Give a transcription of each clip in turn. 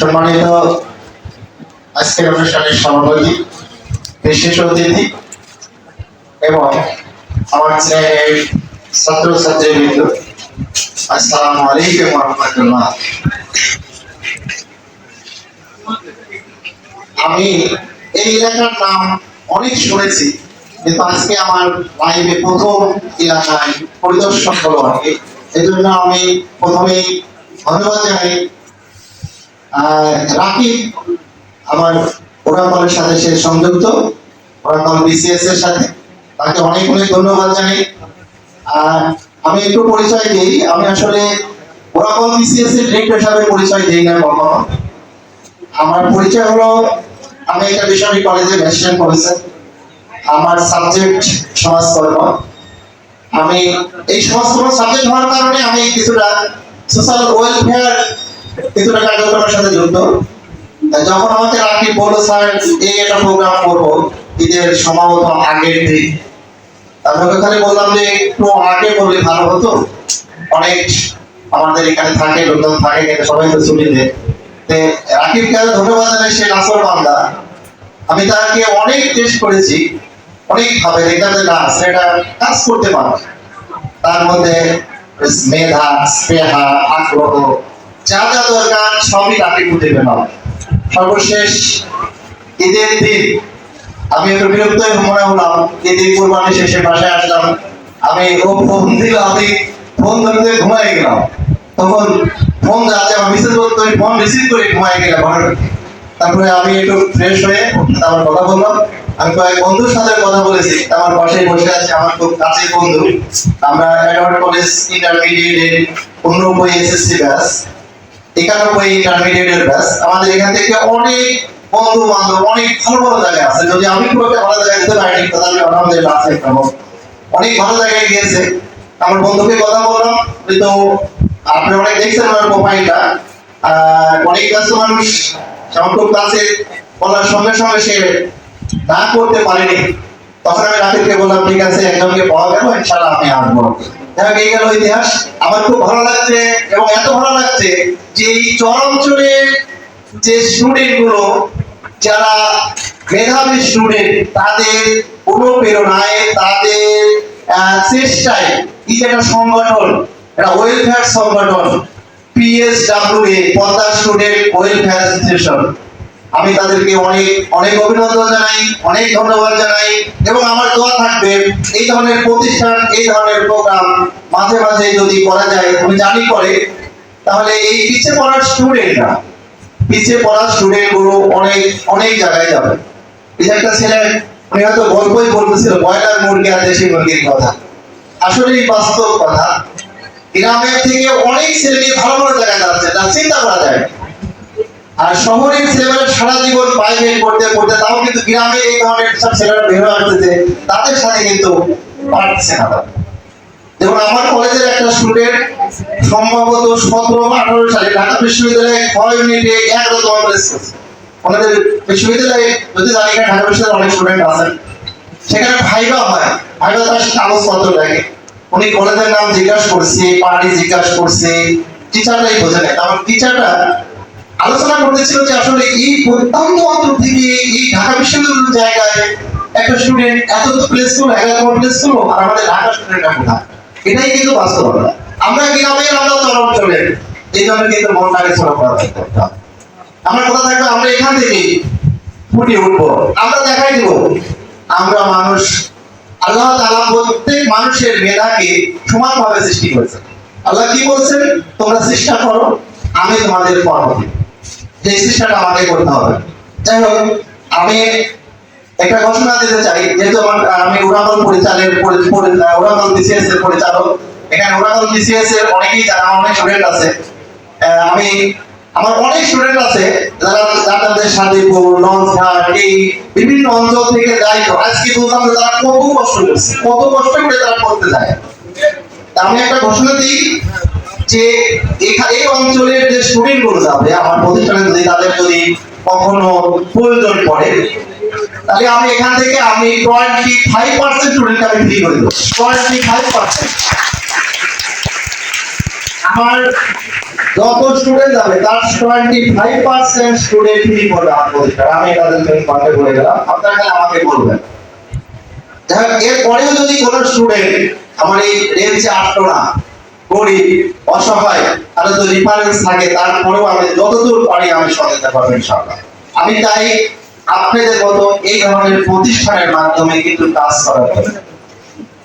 সম্মানিত আজকের অনুষ্ঠানের সভাপতি, বিশেষ অতিথি এবং আমার ছাত্র আলাইকুম রহমতুল্লাহ। আমি এই এলাকার নাম অনেক শুনেছি, কিন্তু আজকে আমার লাইভে প্রথম এলাকায় পরিদর্শন হলো আর কি এই জন্য আমি প্রথমেই ধন্যবাদ জানাই রাকিব আমার ওরাকলের সাথে সে সংযুক্ত, ওরাকল বিসিএস এর সাথে। তাকে অনেক অনেক ধন্যবাদ জানাই। আর আমি একটু পরিচয় দিই, আমি আসলে ওরাকল বিসিএস এর ডিরেক্টর হিসাবে পরিচয় দিই না কখনো। আমার পরিচয় হলো, আমি একটা বেসরকারি কলেজে গ্র্যাজুয়েশন করেছি। আমার সাবজেক্ট সমাজকর্ম। আমি এই সমাজকর্ম সাবজেক্ট হওয়ার কারণে আমি কিছুটা সোশ্যাল ওয়েলফেয়ার কিছুটা কার্যক্রমের সাথে যুক্ত। যখন আমাকে রাখি বলল, স্যার এই একটা প্রোগ্রাম করব, ঈদের সম্ভবত আগের দিন। আমি খালি বললাম যে, একটু আগে বললে ভালো হতো। অনেক আমাদের এখানে থাকে, লোকজন থাকে, কিন্তু সবাই তো ছুটিতে রাকিবকে ধন্যবাদ জানাই, সে নাসর বান্দা। আমি তাকে অনেক টেস্ট করেছি। অনেক ভাবে দেখলাম যে না সেটা কাজ করতে পারে তার মধ্যে মেধা, স্পৃহা, আগ্রহ, যা যা দরকার সবই রাকিব খুঁজে পেলাম সর্বশেষ ঈদের দিন আমি একটু বিরক্ত মনে হলাম, ঈদের কোরবানি শেষে বাসায় আসলাম। আমি ও ফোন দিল, আমি ফোন ধরতে ঘুমাই গেলাম। তখন ফোন যাচ্ছে আমার মিসেস বলতো ফোন রিসিভ করে ঘুমাই গেলাম তারপরে আমি একটু ফ্রেশ হয়ে আমার কথা বললাম। আমি কয়েক বন্ধুর সাথে কথা বলেছি। আমার পাশে বসে আছে আমার খুব কাছের বন্ধু। আমরা কলেজ ইন্টারমিডিয়েটের এসএসসি ব্যাচ, একানব্বই ইন্টারমিডিয়েটের ব্যাচ। আমাদের এখান থেকে অনেক বন্ধু বান্ধব অনেক ভালো ভালো জায়গা আছে। যদি আমি খুব একটা ভালো জায়গায় তাহলে আলহামদুলিল্লাহ আছে অনেক ভালো জায়গায় গিয়েছে। আমার বন্ধুকে কথা বললাম কিন্তু আপনি অনেক দেখছেন আমার প্রোফাইলটা অনেক ব্যস্ত মানুষ, আমার খুব কাছে বলার সঙ্গে সঙ্গে সে না করতে পারেনি। তখন আমি রাকিবকে বললাম, ঠিক আছে, একজনকে পাওয়া গেল ইনশাআল্লাহ আমি আসব। যাক গেল ইতিহাস। আমার খুব ভালো লাগছে এবং এত ভালো লাগছে যে এই যে স্টুডেন্টগুলো যারা মেধাবী স্টুডেন্ট, তাদের অনুপ্রেরণায়, তাদের চেষ্টায় এই যে একটা সংগঠন, একটা ওয়েলফেয়ার সংগঠন PSWA Padma student welfare association আমি তাদেরকে অনেক অনেক অভিনন্দন জানাই, অনেক ধন্যবাদ জানাই, এবং আমার দোয়া থাকবে, এই ধরনের প্রতিষ্ঠান, এই ধরনের প্রোগ্রাম মাঝে মাঝে যদি করা যায়, আমি জানি করে তাহলে এই পিছিয়ে পড়ার স্টুডেন্টরা পিছিয়ে পড়া স্টুডেন্টগুলো অনেক অনেক জায়গায় যাবে। এই একটা ছেলে, উনি হয়তো গল্পই বলতেছিল, ব্রয়লার মুরগি আর দেশি মুরগির কথা। আসলেই বাস্তব কথা। গ্রামের থেকে অনেক ছেলে ভালো ভালো জায়গায় যাচ্ছে যা চিন্তা করা যায়। আর শহরের ছেলেমেয়েরা সারা জীবন প্রাইভেট পড়তে পড়তে তাও কিন্তু গ্রামে এই ধরনের সব ছেলেরা বের হয়ে আসতেছে, তাদের সাথে কিন্তু পারছে না। যেমন আমার কলেজের একটা স্টুডেন্ট সম্ভবত সতেরো বা আঠারো সালে ঢাকা বিশ্ববিদ্যালয়ে ছয় আমাদের বিশ্ববিদ্যালয়ে যদি জানি ঢাকা অনেক স্টুডেন্ট আছেন, সেখানে ভাইবা হয়, ভাইবা তার কাগজপত্র দেখে উনি কলেজের নাম জিজ্ঞাসা করছে পার্টি জিজ্ঞাসা করছে টিচারটাই বোঝে না। কারণ টিচারটা আলোচনা করতেছিল যে আসলে এই প্রত্যন্ত অঞ্চল থেকে এই ঢাকা বিশ্ববিদ্যালয়ের জায়গায় একটা স্টুডেন্ট এত প্লেস করল, এগারো প্লেস করল, আর আমাদের ঢাকা স্টুডেন্টরা কোথায় এটাই কিন্তু বাস্তবতা। আমরা গ্রামে আমরা চরম চলে এই জন্য কিন্তু মনটাকে ছোট করা। আমার কথা থাকবে? আমরা এখান থেকে ফুটে উঠবো। আমরা দেখাই দিব। আমরা মানুষ, আল্লাহ তাআলা প্রত্যেক মানুষের মেধাকে সমানভাবে সৃষ্টি করেছে আল্লাহ কি বলছেন? তোমরা চেষ্টা করো, আমি তোমাদের কর্ম দিব যে চেষ্টাটা আমাকে করতে হবে। যাই হোক, আমি একটা ঘোষণা দিতে চাই, যেহেতু আমার, আমি উড়াগল পরিচালের উড়াগল বিসিএস এর পরিচালক। এখানে উড়াগল বিসিএস এর অনেকেই আমার অনেক স্টুডেন্ট আছে। আমি, আমার অনেক স্টুডেন্ট আছে, যারা যাদের শান্তিপুর লঞ্চঘাট এই বিভিন্ন অঞ্চল থেকে তো, আজকে বললাম যে তারা কত কষ্ট করছে, কত কষ্ট করে তারা করতে যায়। আমি একটা ঘোষণা দিই যে এই অঞ্চলের যে স্টুডেন্টগুলো যাবে, আমার প্রতিষ্ঠানে যদি তাদের যদি কখনো প্রয়োজন পড়ে, তাহলে আমি এখান থেকে আমি টোয়েন্টি ফাইভ পার্সেন্ট স্টুডেন্টকে আমি ফ্রি করে দেবো। টোয়েন্টি ফাইভ পার্সেন্ট আমার যত স্টুডেন্ট যাবে, তার twenty five percent student free করবে আমার প্রতিষ্ঠান। আমি তাদের করে গেলাম। আপনারা আমাকে বলবেন। এরপরেও যদি কোনো স্টুডেন্ট আমার এই রেঞ্জে আসতো না গরিব, অসহায় তাহলে তো রিফারেন্স থাকে, তারপরেও আমি যতদূর পারি আমি সহায়তা করব ইনশাআল্লাহ। আমি তাই আপনাদের মতো এই ধরনের প্রতিষ্ঠানের মাধ্যমে কিন্তু কাজ জন্য।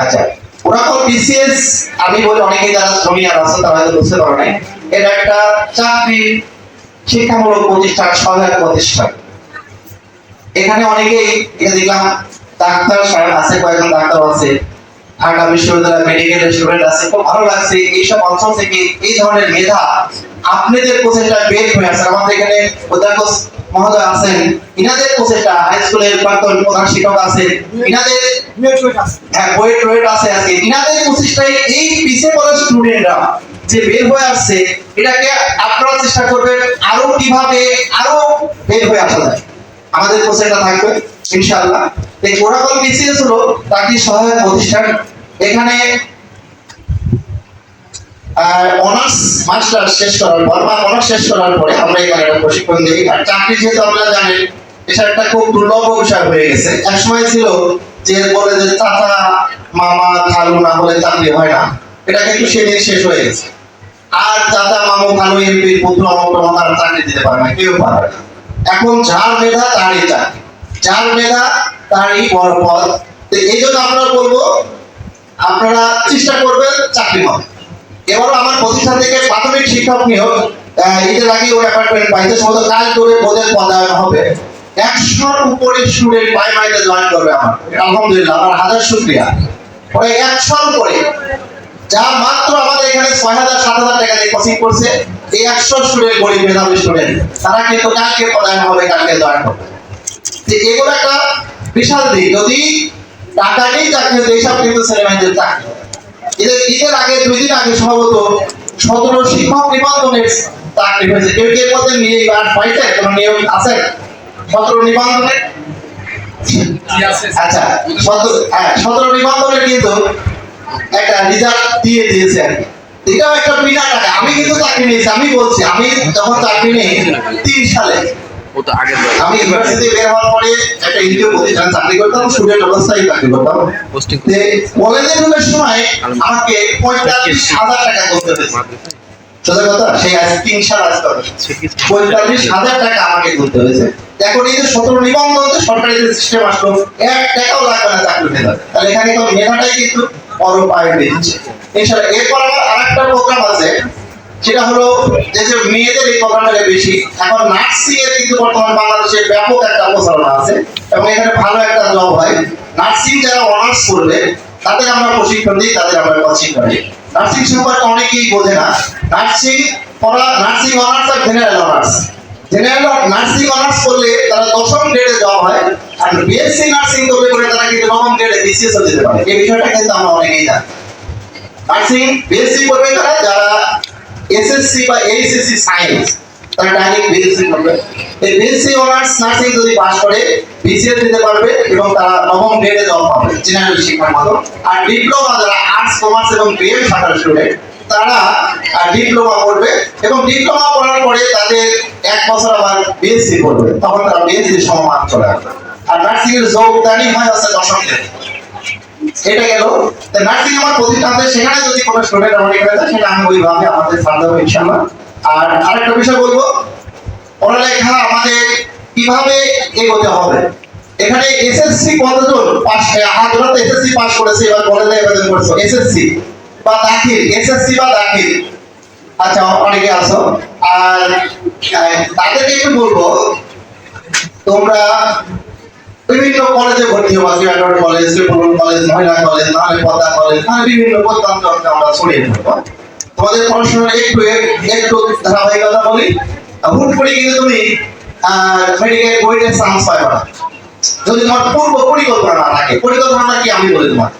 আচ্ছা বিসিএস আমি বলি অনেকে যারা জুনিয়র আছে, তারা হয়তো বুঝতে পারো এটা একটা চাকরি শিক্ষামূলক প্রতিষ্ঠান, সহায়ক প্রতিষ্ঠান। এখানে অনেকেই দেখলাম, ডাক্তার আছে, কয়েকজন ডাক্তার আছে। ঢাকা বিশ্ববিদ্যালয় মেডিকেল স্টুডেন্ট আছে। খুব ভালো লাগছে। এইসব অঞ্চল থেকে এই ধরনের মেধা আপনাদের প্রচেষ্টা বের হয়ে আসছে। আমাদের এখানে অধ্যাপক মহোদয় আছেন। ইনাদের প্রচেষ্টা হাই স্কুলের প্রাক্তন প্রধান শিক্ষক ইনাদের হ্যাঁ বইয়ের আছে আজকে। ইনাদের প্রচেষ্টায় এই পড়া স্টুডেন্টরা যে বের হয়ে আসছে, এটাকে আপনারা চেষ্টা করবেন আরও কীভাবে, আরও বের হয়ে আসা যায়। আমাদের প্রচেষ্টা থাকবে, ইনশাআল্লাহ। এই ওরাকল বিসিএস হলো চাকরি সহায়ক প্রতিষ্ঠান এখানে অনার্স মাস্টার শেষ করার পর বা অনার্স শেষ করার পরে আমরা এখানে একটা প্রশিক্ষণ দিই। আর চাকরি যেহেতু জানেন এটা একটা খুব দুর্লভ বিষয় হয়ে গেছে। এক সময় ছিল যে বলে যে চাচা, মামা, খালু না হলে চাকরি হয় না। এটা কিন্তু শেষ হয়ে গেছে। আর চাচা, মামু, খালু পুত্র চাকরি দিতে পারে না, কেউ না। এখন যার মেধা, তারই চাকরি। যার মেধা, তারই বড় এই জন্য আমরা বলব আপনারা চেষ্টা করবেন চাকরি হবে এবারও আমার প্রতিষ্ঠান থেকে প্রাথমিক শিক্ষক নিয়োগ ঈদের আগে ওই অ্যাপার্টমেন্ট পাইতে সম্ভবত কাজ করে পদের পদায়ন হবে। একশোর উপরে স্টুডেন্ট প্রাইমারিতে জয়েন করবে আমার। আলহামদুলিল্লাহ, আমার হাজার শুক্রিয়া। ওই একশোর উপরে। যা মাত্র আমাদের এখানে ছয় হাজার, সাত হাজার টাকা দিয়ে কোচিং করছে, এই একশো স্টুডেন্ট গরিব মেধাবী স্টুডেন্ট তারা কিন্তু কালকে পদায়ন হবে, কালকে জয়েন যে এগুলো একটা বিশাল দিক। যদি টাকা নেই কিন্তু চাকরি। ঈদের আগে, দুই দিন আগে সম্ভবত সতেরো শিক্ষক নিবন্ধনের চাকরি হয়েছে। কেউ নিয়ে পাইছে? কোনো নিয়োগ আছে? সতেরো নিবন্ধনের আচ্ছা সতেরো হ্যাঁ সতেরো কিন্তু একটা রিজাল্ট দিয়ে দিয়েছে এটাও একটা বিনা টাকা। আমি কিন্তু চাকরি নিয়েছি, আমি বলছি, আমি যখন চাকরি নেই, তিন সালে ও তো আগের আমি ইউনিভার্সিটি বের হওয়ার পরে একটা প্রতিষ্ঠানে চাকরি করতাম স্টুডেন্ট অবস্থায় চাকরি করতাম। পোস্টিং কলেজে ঢোকার সময় আমাকে পঁয়তাল্লিশ হাজার টাকা করতে হয়েছে। সোজা কথা সেই আজ তিন সাল আজ পঁয়তাল্লিশ হাজার টাকা আমাকে করতে হয়েছে। এখন এই যে সতেরো নিবন্ধ হচ্ছে সরকারি যে সিস্টেম আসলো এক টাকাও লাগবে না চাকরি মেধা তাহলে এখানে তো মেধাটাই কিন্তু দিচ্ছে এছাড়া এরপর আবার আরেকটা প্রোগ্রাম আছে সেটা হলো যে মেয়েদের এই প্রোগ্রামটা বেশি। এখন নার্সিং এর কিন্তু বর্তমান বাংলাদেশে ব্যাপক একটা প্রচারণা আছে এবং এখানে ভালো একটা জব হয়। নার্সিং যারা অনার্স করবে, তাদের আমরা প্রশিক্ষণ দিই, তাদের আমরা কোচিং করি নার্সিং সম্পর্কে অনেকেই বোঝে না। নার্সিং পড়া নার্সিং অনার্স আর general honours general nursing honours করলে তারা দশম গ্রেডে জব হয়, আর বিএসসি নার্সিং করলে করে তারা কিন্তু নবম গ্রেডে বিসিএস দিতে পারে। এই বিষয়টা কিন্তু আমরা অনেকেই জানি। নার্সিং বিএসসি করবে তারা যারা এসএসসি বা এইচএসসি সায়েন্স তারা ডাইরেক্ট বিএসসি করবে এই বিএসসি অনার্স নার্সিং যদি পাস করে বিসিএস দিতে পারবে এবং তারা নবম গ্রেডে জব পাবে জেনারেল শিক্ষার মতো আর ডিপ্লোমা যারা আর্টস কমার্স এবং বিএড শাখার স্টুডেন্ট তারা ডিপ্লোমা করবে এবং ডিপ্লোমা করার পরে তাদের এক বছর আবার বিএসসি করবে তখন তারা বিএসসি সমমান চলে আসবে আর নার্সিং এর যোগদানই হয় আছে দশম গ্রেড এটা গেল। নার্সিং আমার প্রতিষ্ঠান সেখানে যদি কোনো স্টুডেন্ট আমার এখানে যায় সেটা আমি ওইভাবে আমাদের সাথে দেবো ইনশাআল্লাহ আর আরেকটা বিষয় বলব, পড়ালেখা আমাদের কীভাবে এগোতে হবে? এখানে এসএসসি কতজন পাস হাজার তো এসএসসি পাস করেছে এবার কলেজে আবেদন করছ। এসএসসি বা দাখিল এসএসসি বা দাখিল। আচ্ছা অনেকে আছো। আর তাদেরকে একটু বলব, তোমরা বিভিন্ন কলেজে ভর্তি হব সিলেট কলেজ শ্রীপুর কলেজ মহিলা কলেজ নাহলে পদ্মা কলেজ নাহলে বিভিন্ন প্রত্যন্ত আমরা ছড়িয়ে থাকব তোমাদের পড়াশোনার একটু একটু ধারাবাহিকতা বলি। হুট করে কিন্তু তুমি মেডিকেল বইতে চান্স পাবে না। যদি তোমার পূর্ব পরিকল্পনা না থাকে, পরিকল্পনাটা কি আমি বলি তোমার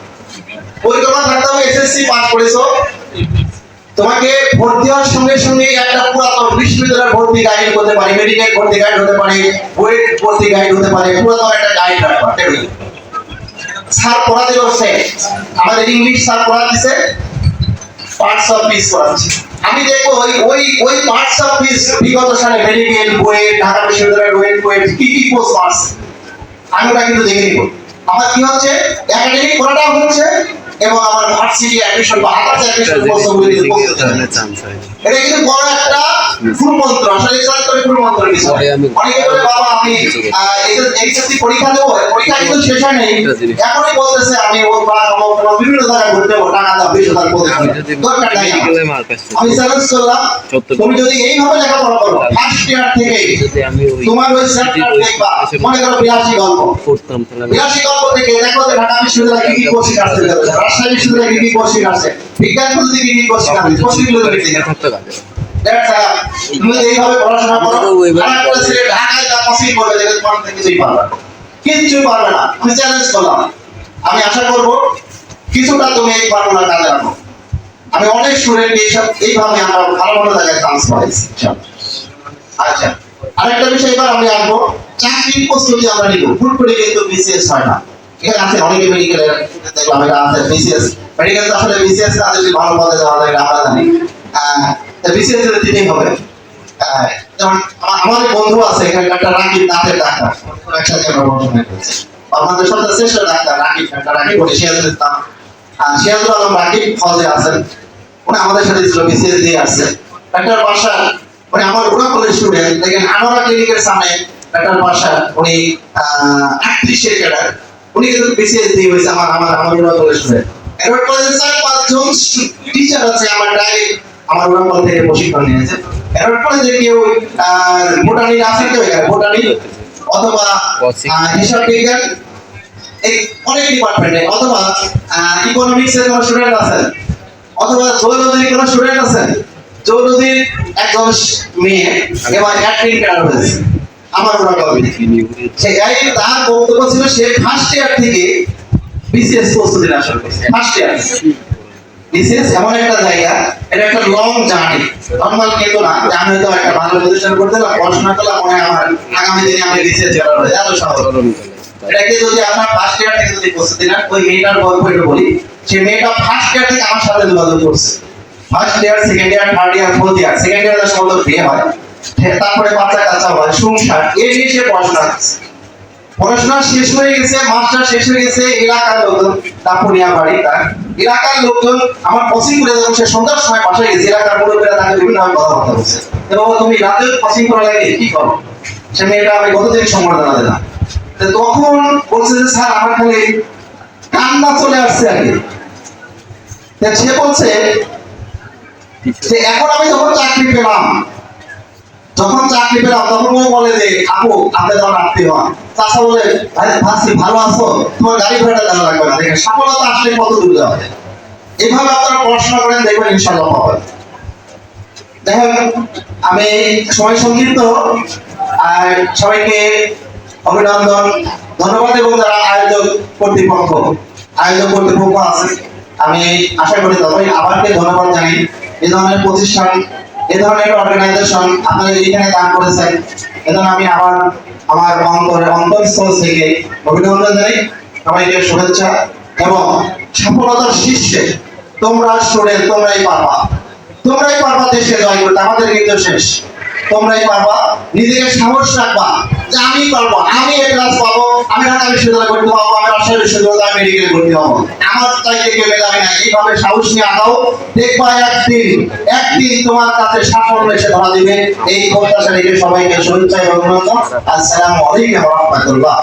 পরিকল্পনা থাকতে হবে এসএসসি পাস করেছ। তোমাকে ভর্তি হওয়ার সঙ্গে সঙ্গে একটা পুরাতন বিশ্ববিদ্যালয়ের ভর্তি গাইড হতে পারে মেডিকেল ভর্তি গাইড হতে পারে বুয়েট ভর্তি গাইড হতে পারে, পুরাতন একটা গাইড রাখবা টেবিলে স্যার পড়াতে বসছে। আমাদের ইংলিশ স্যার পড়াচ্ছে পার্টস অফ পিস পড়াচ্ছে। আমি দেখব ওই ওই ওই পার্টস অফ দিস বিগত সালে মেডিকেল বইয়ে ঢাকা বিশ্ববিদ্যালয়ের রোয়েট বইয়ে কি কি কোর্স মারছে আমি ওটা কিন্তু দেখে নিব। আমার কি হচ্ছে? একাডেমিক পড়াটাও হচ্ছে এবং আমার ভার্সিটি অ্যাডমিশন বা আদার্স অ্যাডমিশন হচ্ছে। এটা কিন্তু বড় একটা ফুল মন্ত্র আসলে তো ফুল মন্ত্র কিছু অনেকে বলে বাবা আমি এইচএসসি পরীক্ষা দেবো পরীক্ষা কিন্তু শেষ হয় নাই। এখনই বলতেছে আমি ও বা আমার বিভিন্ন জায়গায় ঘুরতে যাব টাকা দাও বিশ হাজার আমি দরকার নাই আমি চ্যালেঞ্জ করলাম তুমি যদি এইভাবে লেখাপড়া করো ফার্স্ট ইয়ার থেকে তোমার ওই চ্যাপ্টার দেখবা মনে করো বিলাসী গল্প। আমি গল্প থেকে দেখো যে ঢাকা বিশ্ববিদ্যালয়ে কি কি কোর্সিং আসছে রাজশাহী বিশ্ববিদ্যালয়ে কি কি কোর্সিং আসছে বিজ্ঞান পদ্ধতি কি কি কোর্সিং আসছে কোর্সিংগুলো দেখে দেখে থাকতে কাজে। That's all. তুমি এইভাবে পড়াশোনা করো আমারও ওইভাবে আর একটা ছেলে ঢাকায় যা কোচিং করবে দেখবে তোমার কিছুই পারবে না। কিচ্ছু পারবে না? আমি চ্যালেঞ্জ করলাম। আমি আশা করব কিছুটা তুমি এই ফর্মুলা কাজে রাখো আমি অনেক স্টুডেন্ট এইসব এইভাবে আমরা ভালো ভালো জায়গায় চান্স পাইছি আচ্ছা আরেকটা বিষয় এবার আমি আসব। চাকরির প্রস্তুতি আমরা নিব। ফুট করে কিন্তু বিসিএস হয় না। এখানে আছে অনেকে মেডিকেল দেখলাম এটা আছে বিসিএস মেডিকেল তো আসলে বিসিএস ভালো পদে যাওয়া আমরা জানি। বিসিএস এর দিতেই হবে। যেমন আমার- বন্ধু আছে, এখানে একটা দাঁতের ডাক্তার। একসাথে আমরা পড়াশোনা করেছি সাথে শ্রেষ্ঠ ডাক্তার বলে ইসলাম সিরাজুল আলম ফজে আছেন। উনি আমাদের সাথে ছিল বিসিএস দিয়ে ডাক্তার বাসা আমার কলেজ স্টুডেন্ট দেখেন ক্লিনিকের সামনে ডাক্তার বাসা উনি আটত্রিশের ক্যাডার উনি কিন্তু বিসিএস দিয়ে হয়েছে আমার আমার আমার ওরা কলেজ স্টুডেন্ট এবার কলেজে চার পাঁচজন টিচার আছে আমার ডাইরেক্ট আমার ওরা কলেজ থেকে প্রশিক্ষণ নিয়েছে। এবার কলেজে কেউ বোটানি আছে কেউ এখানে বোটানি অথবা হিসাব বিজ্ঞান এই অনেক ডিপার্টমেন্টে অথবা ইকোনমিক্স এর কোনো স্টুডেন্ট আছেন অথবা জৈনদীর কোনো স্টুডেন্ট আছেন জৈনদীর একজন মেয়ে এবার অ্যাডমিন ক্যাডার হয়েছে। আমার সে এই তার বক্তব্য ছিল সে ফার্স্ট ইয়ার থেকে বিসিএস প্রস্তুতি শুরু করছে ফার্স্ট ইয়ার বিসিএস এমন একটা জায়গা এটা একটা লং জার্নি নর্মাল কিন্তু না। যে আমি হয়তো একটা ভালো প্রতিষ্ঠান করতে পড়াশোনা করলাম মনে আমার আগামী দিনে আমি বিসিএস করার হয়ে সহজ এটাকে যদি আপনার ফার্স্ট ইয়ার থেকে যদি প্রস্তুতি নেন ওই মেয়েটার গল্প একটু বলি। সে মেয়েটা ফার্স্ট ইয়ার থেকে আমার সাথে যোগাযোগ করছে। First year second year third year fourth year second year সম্ভবত বিয়ে হয় তারপরে বাচ্চা কাচ্চা হয় সংসার, এই নিয়ে সে পড়াশোনা করছে। পড়াশোনা শেষ হয়ে গেছে, মাস্টার শেষ হয়ে গেছে, এলাকার লোকজন, দাপুনিয়া বাড়ি, তার এলাকার লোকজন, আমার কোচিং করে যখন সে সন্ধ্যার সময় বাসায় গেছে এলাকার মুরব্বীরা তাকে বিভিন্নভাবে কথাবার্তা বলছে। এবং তুমি রাতে কোচিং করা লাগে কি করো? সে মেয়েটা আমি কতদিন সম্বর্ধনা দিলাম? তখন বলছে যে, স্যার, আমার খালি কান্না চলে আসছে কি। সে বলছে যে, এখন আমি যখন চাকরি পেলাম যখন চাকরি পেলাম তখন ও বলে যে আপু আপনি যখন আত্মীয় হন চাষা বলে আরে ভাবছি ভালো আছো। তোমার গাড়ি ভাড়াটা দেওয়া লাগবে না। দেখেন, সফলতা আসলে কত দূর যাওয়া যায়। এইভাবে আপনারা পড়াশোনা করেন, দেখবেন ইনশাল্লাহ পাবেন দেখেন, আমি সময় সংক্ষিপ্ত। আর সবাইকে অভিনন্দন, ধন্যবাদ এবং যারা আয়োজক কর্তৃপক্ষ আয়োজক কর্তৃপক্ষ আছে, আমি আশা করি তবে আবারকে ধন্যবাদ জানাই। এ ধরনের প্রতিষ্ঠান এ ধরনের অর্গানাইজেশন আপনারা এখানে দান করেছেন। এজন্য আমি আবার আমার অন্তরে অন্তরস্থল থেকে অভিনন্দন জানাই। সবাইকে শুভেচ্ছা এবং সফলতার শীর্ষে তোমরা স্টুডেন্ট, তোমরাই পারবা। তোমরাই পারবা দেশকে জয় করতে। আমাদের কিন্তু শেষ। তোমরাই পারবা। নিজেকে সাহস রাখবা। যে আমি পারব আমি এ ক্লাস পাবো, আমি ঢাকা বিশ্ববিদ্যালয়ে ভর্তি পাবো আমি রাজশাহী বিশ্ববিদ্যালয়ে মেডিকেল ভর্তি হব। আমার চাইতে কেউ মেধাবী না, এইভাবে সাহস নিয়ে আগাও। দেখবা একদিন একদিন তোমার কাছে সাফল্য এসে ধরা দিবে। এই প্রত্যাশা রেখে সবাইকে শুভেচ্ছা এবং অভিনন্দন। আসসালামু আলাইকুম ওয়া রাহমাতুল্লাহ।